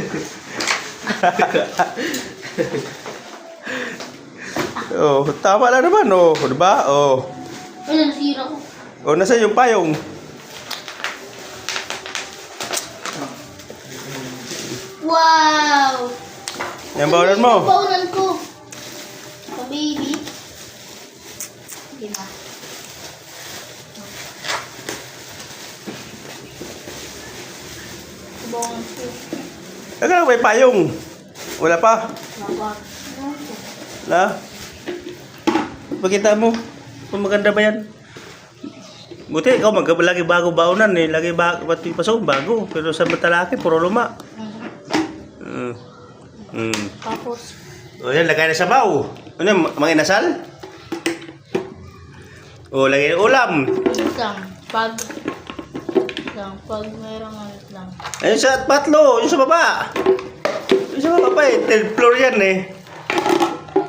oh, tama lang naman, oh. Di ba? Oh. Ay, nasira ko. Oh, nasa yung payong? Wow! Yan bawlan mo. Bawlan ko. Sa baby. Di ba? Bawlan lang, may payong. Wala pa. Na? Pakita mo. Kung maganda ba yan? Buti ikaw mag lagi bago baunan eh. Lagi ba pati pasok bago. Pero sa matalaki, puro luma. Mm. Mm. Tapos, O yan, lagay na sa baw. Ano yan, mga inasal? O, lagay na ulam. wait lang. Pag, wait lang. Pag mayroong ano lang. Ayun sa patlo, yung sa baba. Yung sa baba pa eh. Third floor yan eh.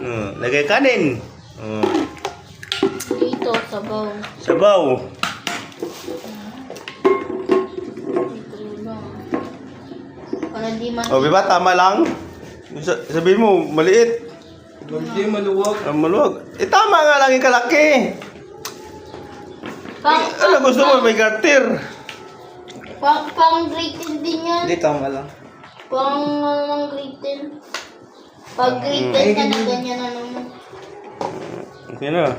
Mm. Lagay kanin. Mm. Dito, sabaw. Sabaw. Para di man... O, biba, tama lang. Sa- Sabihin mo, maliit. Hindi maluwag. Ah, maluwag. Eh, tama nga lang yung kalaki. Pang, Eh, ano gusto mo, may garter. Pang, pang grade 10 din yan. Hindi, tama lang. Pang ano ng grade 10. Pag grade 10 ka na ganyan ano mo. Okay na.